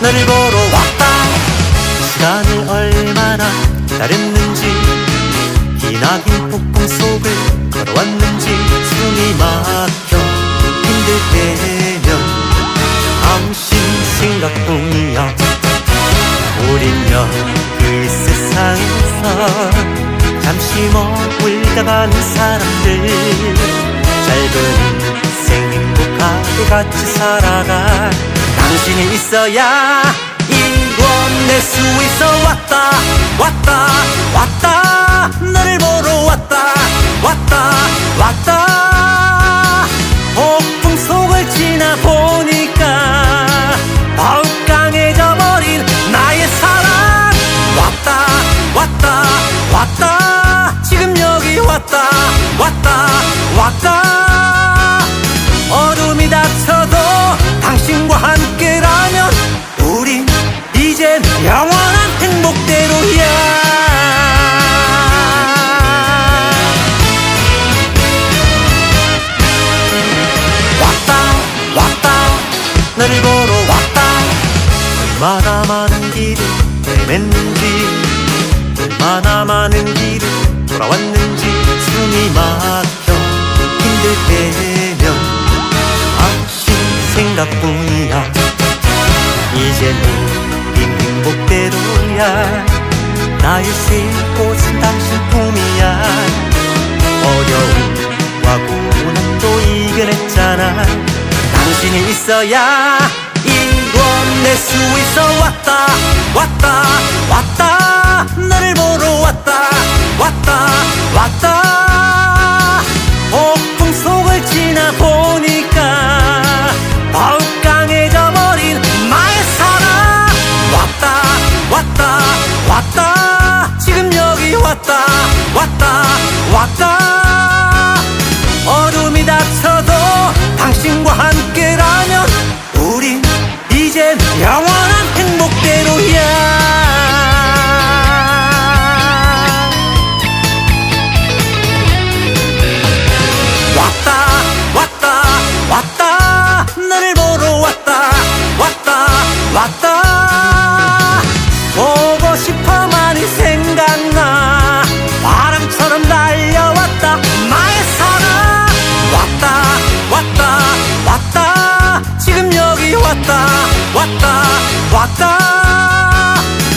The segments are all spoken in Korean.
너를 보러 왔다. 시간을 얼마나 기다렸는지 기나긴 폭풍 속을 걸어왔는지 숨이 막혀 힘들 때면 당신 생각뿐이야. 우린 여그 세상에서 잠시 머물다 가는 사람들. 짧은 생명 복하게 같이 살아가 당신이 있어야 이뤄낼 수 있어. 왔다 왔다 왔다. 너를 보러 왔다 왔다 왔다. 폭풍 속을 지나 보니까 더욱 강해져 버린 나의 사랑. 왔다 왔다 왔다. 지금 여기 왔다 왔다 왔다 얼마나 많은 길을 헤맸는지 얼마나 많은 길을 돌아왔는지 숨이 막혀 힘들 때면 당신 생각뿐이야. 이제 우린 행복대로야. 나의 쉴곳은 당신뿐이야. 어려움과 고난도 이겨냈잖아. 당신이 있어야 이뤄낼 수 있어 왔다 왔다 왔다. 너를 보러 왔다 왔다 왔다. 폭풍 속을 지나 보니까 강해져 버린 나의 사랑 왔다 왔다 왔다. 지금 여기 왔다 왔다 왔다. 어둠이 닥쳐 왔다.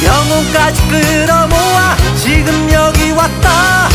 영혼까지 끌어모아 지금 여기 왔다